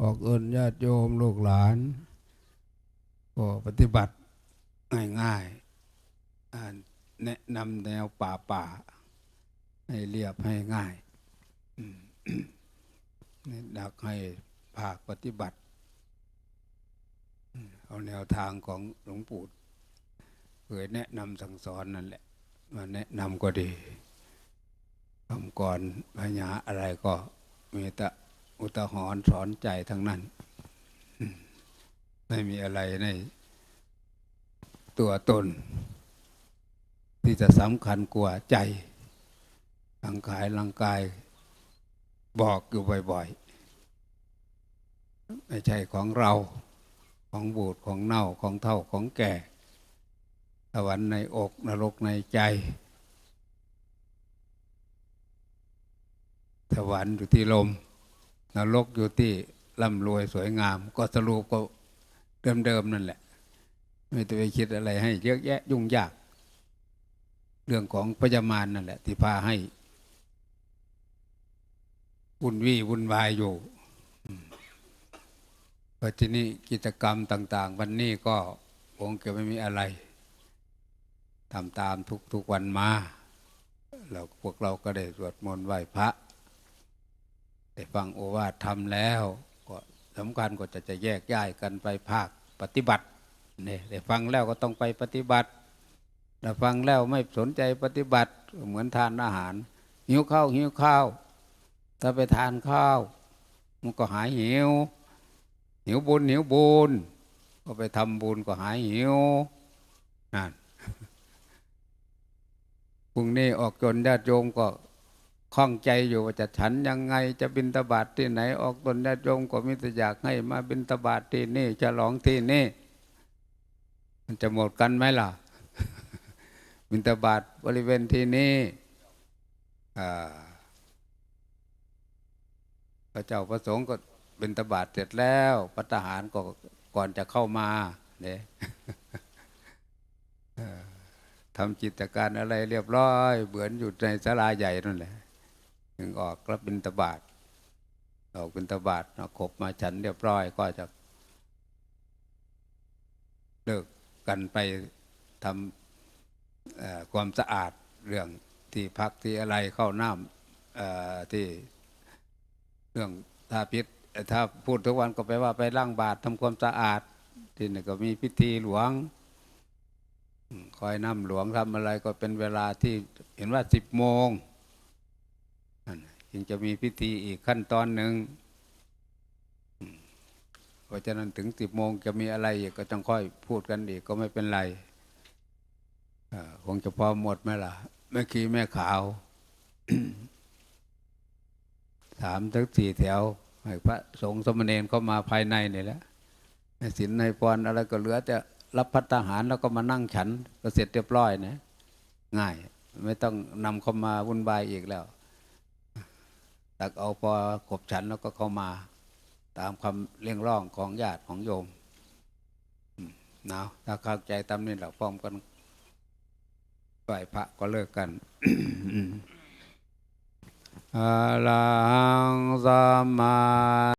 ออกเอินญาติโยมลูกหลาน ก็ปฏิบัติง่ายๆแนะนำแนวป่าป่าๆให้เรียบให้ง่ายอืมนี่ดักให้ภาคปฏิบัติ เอาแนวทางของหลวงปู่เคยแนะนำสั่งสอนนั่นแหละ มาแนะนำก็ดีคำก่อนพญาอะไรก็มีแต่ อุตหรณ์สอนใจทั้งนั้น ไม่มีอะไรในตัวตน ที่จะสำคัญกว่าใจร่างกายร่างกายบอกอยู่บ่อยๆ ไม่ใช่ของเราของบูดของเน่าของเท่าของแก่สวรรค์ในอกนรกในใจ สวรรค์อยู่ที่ลม นรกอยู่ที่ร่ำรวยสวยงาม ก็สรุปก็เดิมๆนั่นแหละ ไม่ต้องไปคิดอะไรให้เยอะแยะยุ่งยาก เรื่องของพยามารนั่นแหละ ที่พาให้วุ่นวี่วุ่นวายอยู่พราะที่นี้กิจกรรมต่าง ๆ วันนี้ก็คงจะไม่มีอะไรทำตามทุกๆวันมาเราพวกเราก็ได้สวดมนต์ไหว้พระ ได้ฟังโอวาททำแล้ว ก็สำคัญก็จะจะแยกย้ายกันไปภาคปฏิบัติเนี่ยได้ฟังแล้วก็ต้องไปปฏิบัติถ้าฟังแล้วไม่สนใจปฏิบัติเหมือนทานอาหาร หิวข้าวหิวข้าว ถ้าไปทานข้าว มันก็หายหิว หิวบุญหิวบุญก็ไปทำบุญก็หายหิวนั่นพรุ่งนี้ออกจนญาติโยมก็ ข้องใจอยู่ว่าจะฉันยังไงจะบินตบาทที่ไหน ออกตนญาติโยมก็มิตรอยากให้มาบินตบาทที่นี่จะหลองที่นี่ มันจะหมดกันไหมล่ะ บินตบาทบริเวณที่นี่พระเจ้าประสงค์ก็เป็นตบาทเสร็จแล้วพัฒหารก็ก่อนจะเข้ามาเนี่ยทำจิตการอะไรเรียบร้อย เหมือนอยู่ในศาลาใหญ่นั่นแหละ ถึงออกรับเป็นตบาทออกเป็นตบาทเอาขบมาฉันเรียบร้อยก็จะเลิกกันไปทำความสะอาดเรื่องที่พักที่อะไรเข้าน้ำที่เรื่องถ้าพิษถ้าพูดทุกวันก็แปว่าไปล้างบาตรทำความสะอาด ที่นี่ก็มีพิธีหลวง คอยน้ำหลวงทำอะไรก็เป็นเวลาที่เห็นว่าสิบโมง จึงจะมีพิธีอีกขั้นตอนหนึ่งเพราะฉะนั้นถึงสิบโมงจะมีอะไรอีกก็ต้องค่อยพูดกันอีกก็ไม่เป็นไรคงจะพอหมดไหมล่ะแม่ขี้แม่ขาวสามถึงสี่แถวให้พระสงฆ์สมณเณรเข้ามาภายในนี่แหละในศีลในพรอะไรก็เหลือแต่รับพัฒหารแล้วก็มานั่งฉันก็เสร็จเรียบร้อยนะ ง่าย ไม่ต้องนำเข้ามาวุ่นวายอีกแล้ว ตักเอาพอขบฉันแล้วก็เข้ามา ตามคำเรียงร้องของญาติของโยมนาะถ้าเข้าใจตามนี้เราพร้อมกันไหวพระก็เลิกกันอะลังสัมมา